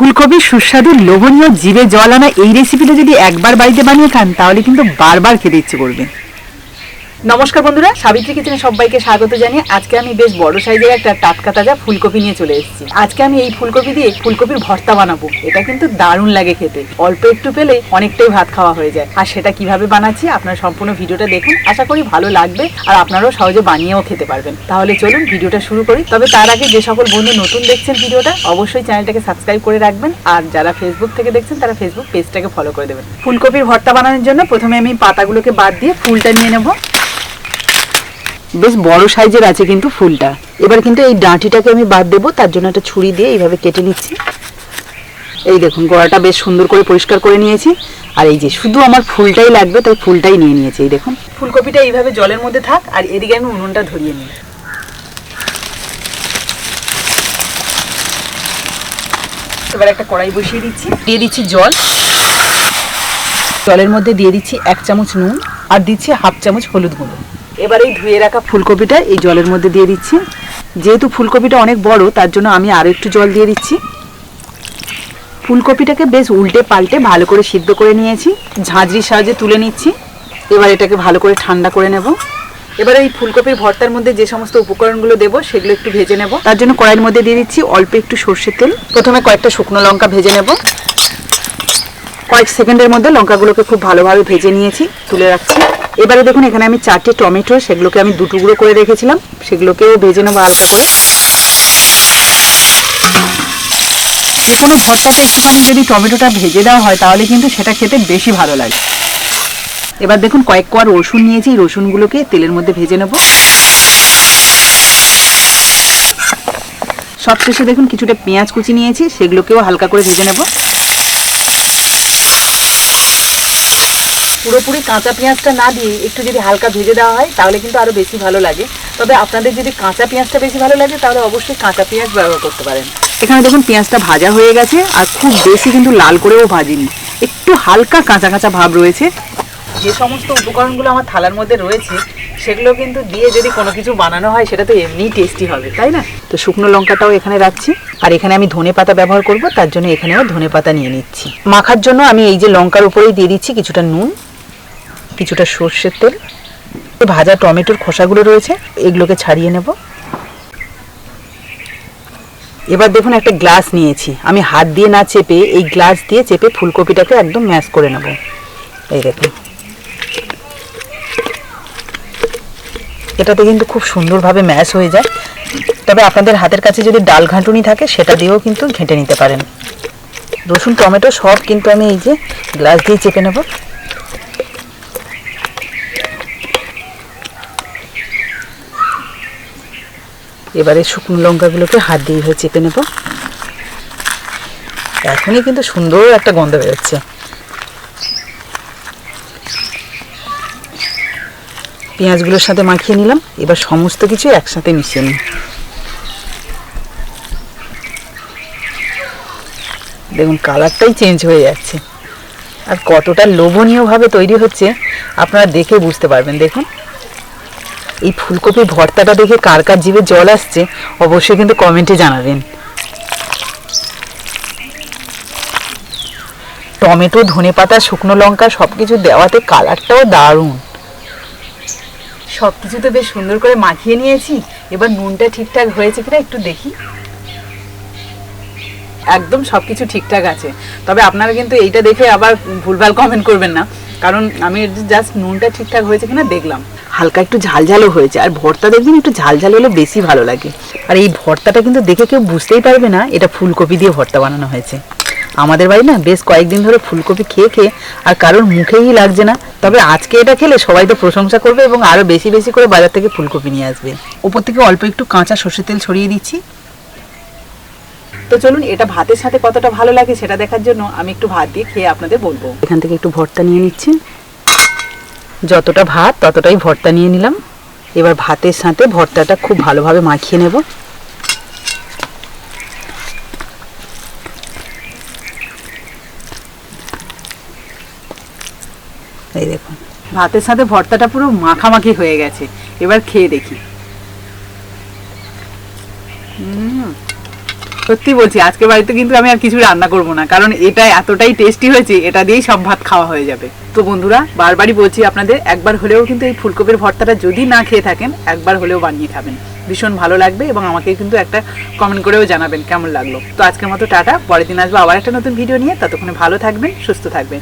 ফুলকপির সুস্বাদু, লোভনীয়, জিভে জল আনা এই রেসিপিটা যদি একবার বাড়িতে বানিয়ে খান, তাহলে কিন্তু বারবার খেতে ইচ্ছে করবে। নমস্কার বন্ধুরা, সাবিত্রী কিচেনে সবাইকে স্বাগত জানিয়ে আজকে আমি বেশ বড় সাইজের একটা টাটকা তাজা ফুলকপি নিয়ে চলে এসেছি। আজকে আমি এই ফুলকপি দিয়ে ফুলকপির ভর্তা বানাবো। এটা কিন্তু দারুণ লাগে খেতে। অল্প একটু পেলে অনেকটাই ভাত খাওয়া হয়ে যায়। আর সেটা কীভাবে বানাচ্ছি আপনারা সম্পূর্ণ ভিডিওটা দেখুন। আশা করি ভালো লাগবে আর আপনারাও সহজে বানিয়েও খেতে পারবেন। তাহলে চলুন ভিডিওটা শুরু করি। তবে তার আগে যে সকল বন্ধু নতুন দেখছেন ভিডিওটা, অবশ্যই চ্যানেলটাকে সাবস্ক্রাইব করে রাখবেন। আর যারা ফেসবুক থেকে দেখছেন, তারা ফেসবুক পেজটাকে ফলো করে দেবেন। ফুলকপির ভর্তা বানানোর জন্য প্রথমে আমি পাতাগুলোকে বাদ দিয়ে ফুলটা নিয়ে নেব। বেশ বড় সাইজের আছে কিন্তু ফুলটা। এবার কিন্তু এই ডাঁটিটাকে আমি বাদ দেবো, তার জন্য একটা ছুরি দিয়ে এইভাবে কেটে নিচ্ছি। এই দেখুন, গোড়াটা বেশ সুন্দর করে পরিষ্কার করে নিয়েছি। আর এই যে শুধু আমার ফুলটাই লাগবে, তাই ফুলটাই নিয়ে নিয়েছি, এই দেখুন। ফুলকপিটা এইভাবে জলের মধ্যে থাক, আর এদিকে আমি উনুনটা ধরিয়ে নিই। এবার একটা কড়াই বসিয়ে দিচ্ছি। দিয়ে দিচ্ছি জল। জলের মধ্যে দিয়ে দিচ্ছি এক চামচ নুন, আর দিচ্ছি হাফ চামচ হলুদ গুঁড়ো। এবার এই ধুয়ে রাখা ফুলকপিটা এই জলের মধ্যে দিয়ে দিচ্ছি। যেহেতু ফুলকপিটা অনেক বড়, তার জন্য আমি আরও একটু জল দিয়ে দিচ্ছি। ফুলকপিটাকে বেশ উল্টে পাল্টে ভালো করে সিদ্ধ করে নিয়েছি, ঝাঁঝরির সাহায্যে তুলে নিচ্ছি। এবার এটাকে ভালো করে ঠান্ডা করে নেব। এবার এই ফুলকপির ভর্তার মধ্যে যে সমস্ত উপকরণগুলো দেবো, সেগুলো একটু ভেজে নেব। তার জন্য কড়াইয়ের মধ্যে দিয়ে দিচ্ছি অল্প একটু সর্ষের তেল। প্রথমে কয়েকটা শুকনো লঙ্কা ভেজে নেব। কয়েক সেকেন্ডের মধ্যে লঙ্কাগুলোকে খুব ভালোভাবে ভেজে নিয়েছি, তুলে রাখছি। এবারে দেখুন, এখানে আমি চারটে টমেটো, সেগুলোকে আমি দু টুকরো করে রেখেছিলাম। সেগুলোকেও ভেজে নেব হালকা করে। যে কোনো ভর্তাতে একটুখানি যদি টমেটোটা ভেজে দেওয়া হয়, তাহলে কিন্তু সেটা খেতে বেশি ভালো লাগে। এবার দেখুন, কয়েক কোয়ার রসুন নিয়েছি। রসুনগুলোকে তেলের মধ্যে ভেজে নেব। সবশেষে দেখুন, কিছুটা পেঁয়াজ কুচি নিয়েছি। সেগুলোকেও হালকা করে ভেজে নেব। পুরোপুরি কাঁচা পেঁয়াজটা না দিয়ে একটু যদি হালকা ভেজে দেওয়া হয়, তাহলে কিন্তু আরও বেশি ভালো লাগে। তবে আপনাদের যদি কাঁচা পেঁয়াজটা বেশি ভালো লাগে, তাহলে অবশ্যই কাঁচা পেঁয়াজ ব্যবহার করতে পারেন। এখানে দেখুন পেঁয়াজটা ভাজা হয়ে গেছে, আর খুব বেশি কিন্তু লাল করেও ভাজিনি। একটু হালকা কাঁচা কাঁচা ভাব রয়েছে। যে সমস্ত উপকরণগুলো আমার থালার মধ্যে রয়েছে, সেগুলো কিন্তু দিয়ে যদি কোনো কিছু বানানো হয়, সেটা তো এমনিই টেস্টি হবে, তাই না? তো শুকনো লঙ্কাটাও এখানে রাখছি, আর এখানে আমি ধনে পাতা ব্যবহার করব, তার জন্য এখানেও ধনে পাতা নিয়ে নিচ্ছি। মাখার জন্য আমি এই যে লঙ্কার উপরেই দিয়ে দিচ্ছি কিছুটা নুন। কিছুটা সর্ষের তেল ভাজা টমেটোর খোসাগুলো রয়েছে, এগুলোকে ছাড়িয়ে নেব। এবার দেখুন একটা গ্লাস নিয়েছি। আমি হাত দিয়ে না চেপে, এই গ্লাস দিয়ে চেপে ফুলকপিটাকে একদম ম্যাশ করে নেব। এই দেখুন। এটাতে কিন্তু খুব সুন্দরভাবে ম্যাশ হয়ে যায়। তবে আপনাদের হাতের কাছে যদি ডাল ঘাঁটুনি থাকে, সেটা দিয়েও কিন্তু ঘেঁটে নিতে পারেন। রসুন, টমেটো সব কিন্তু আমি এই যে গ্লাস দিয়ে চেপে নেব। এবারে শুকনো লঙ্কাগুলোকে হাত দিয়ে এইভাবে চেপে নেব। এখনই কিন্তু সুন্দর একটা গন্ধ বেরোচ্ছে। পেঁয়াজগুলোর সাথে মাখিয়ে নিলাম, এবার সমস্ত কিছু একসাথে মিশিয়ে নিই। দেখুন, কালারটাই চেঞ্জ হয়ে যাচ্ছে। আর কতটা লোভনীয়ভাবে তৈরি হচ্ছে, আপনারা দেখে বুঝতে পারবেন। দেখুন এই ফুলকপির ভর্তাটা দেখে কার কার জিভে জল আসছে, অবশ্যই কিন্তু কমেন্টে জানাবেন। টমেটো ধনে পাতা শুকনো লঙ্কা সব কিছু দেওয়াতে কালারটাও দারুণ। সব কিছু তো বেশ সুন্দর করে মাখিয়ে নিয়েছি। এবার নুনটা ঠিকঠাক হয়েছে কিনা একটু দেখি। একদম সব কিছু ঠিকঠাক আছে। তবে আপনারা কিন্তু এইটা দেখে আবার ভুলভাল কমেন্ট করবেন না। কারণ আমি জাস্ট নুনটা ঠিকঠাক হয়েছে কিনা দেখলাম। হালকা একটু ঝালঝালও হয়েছে। আর ভর্তা দেখবেন একটু ঝালঝাল হলে বেশি ভালো লাগে। আর এই ভর্তাটা কিন্তু দেখে কেউ বুঝতেই পারবে না এটা ফুলকপি দিয়ে ভর্তা বানানো হয়েছে। আমাদের বাড়ি না বেশ কয়েকদিন ধরে ফুলকপি খেয়ে খেয়ে আর কারোর মুখেই লাগছে না। তবে আজকে এটা খেলে সবাই তো প্রশংসা করবে এবং আরও বেশি বেশি করে বাজার থেকে ফুলকপি নিয়ে আসবে। ওপর থেকে অল্প একটু কাঁচা সর্ষের তেল ছড়িয়ে দিচ্ছি। তো চলুন এটা ভাতের সাথে কতটা ভালো লাগে সেটা দেখার জন্য আমি একটু ভাত দিয়ে খেয়ে আপনাদের বলব। এখান থেকে একটু ভর্তা নিয়ে নিচ্ছি। যতটা ভাত ততটাই ভর্তা নিয়ে নিলাম। এবার ভাতের সাথে ভর্তাটা খুব ভালোভাবে মাখিয়ে নেব। এই দেখুন, ভাতের সাথে ভর্তাটা পুরো মাখামাখি হয়ে গেছে। এবার খেয়ে দেখি। সত্যি বলছি আজকে বাড়িতে কিন্তু আমি আর কিছু রান্না করব না, কারণ এটা এতটাই টেস্টি হয়েছে, এটা দিয়েই সব ভাত খাওয়া হয়ে যাবে। তো বন্ধুরা, বারবারই বলছি আপনাদের, একবার হলেও কিন্তু এই ফুলকপির ভর্তাটা যদি না খেয়ে থাকেন, একবার হলেও বানিয়ে খাবেন। ভীষণ ভালো লাগবে এবং আমাকে কিন্তু একটা কমেন্ট করেও জানাবেন কেমন লাগল। তো আজকের মতো টাটা, পরের দিন আসব আবার একটা নতুন ভিডিও নিয়ে, ততক্ষণে ভালো থাকবেন, সুস্থ থাকবেন।